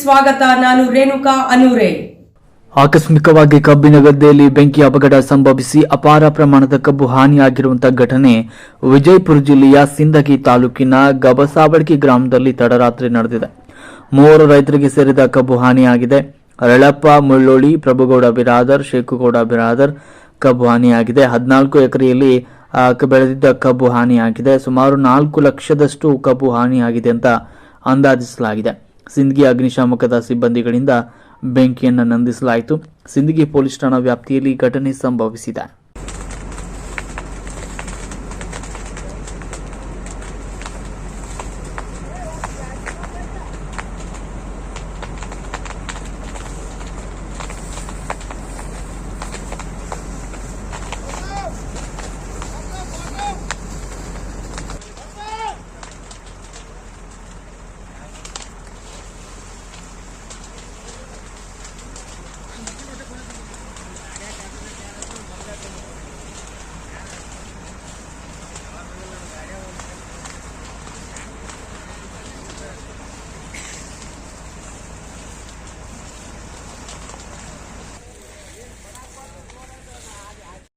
ಸ್ವಾಗತ, ನಾನು ರೇಣುಕಾ ಅನೂರೆ. ಆಕಸ್ಮಿಕವಾಗಿ ಕಬ್ಬಿನ ಗದ್ದೆಯಲ್ಲಿ ಬೆಂಕಿ ಅಪಘಡ ಸಂಭವಿಸಿ ಅಪಾರ ಪ್ರಮಾಣದ ಕಬ್ಬು ಹಾನಿಯಾಗಿರುವಂತಹ ಘಟನೆ ವಿಜಯಪುರ ಜಿಲ್ಲೆಯ ಸಿಂದಗಿ ತಾಲೂಕಿನ ಗಬಸಾವಡ್ಗಿ ಗ್ರಾಮದಲ್ಲಿ ತಡರಾತ್ರಿ ನಡೆದಿದೆ. ಮೂವರು ರೈತರಿಗೆ ಸೇರಿದ ಕಬ್ಬು ಹಾನಿಯಾಗಿದೆ. ರಳಪ್ಪ ಮುಳ್ಳೋಳಿ, ಪ್ರಭುಗೌಡ ಬಿರಾದರ್ ಶೇಖುಗೌಡ ಬಿರಾದರ್ ಕಬ್ಬು ಹಾನಿಯಾಗಿದೆ. ಹದಿನಾಲ್ಕು ಎಕರೆಯಲ್ಲಿ ಬೆಳೆದಿದ್ದ ಕಬ್ಬು ಹಾನಿಯಾಗಿದೆ. ಸುಮಾರು ನಾಲ್ಕು ಲಕ್ಷದಷ್ಟು ಕಬ್ಬು ಹಾನಿಯಾಗಿದೆ ಅಂತ ಅಂದಾಜಿಸಲಾಗಿದೆ. ಸಿಂದಗಿ ಅಗ್ನಿಶಾಮಕದ ಸಿಬ್ಬಂದಿಗಳಿಂದ ಬೆಂಕಿಯನ್ನು ನಂದಿಸಲಾಯಿತು. ಸಿಂದಗಿ ಪೊಲೀಸ್ ಠಾಣಾ ವ್ಯಾಪ್ತಿಯಲ್ಲಿ ಘಟನೆ ಸಂಭವಿಸಿದೆ.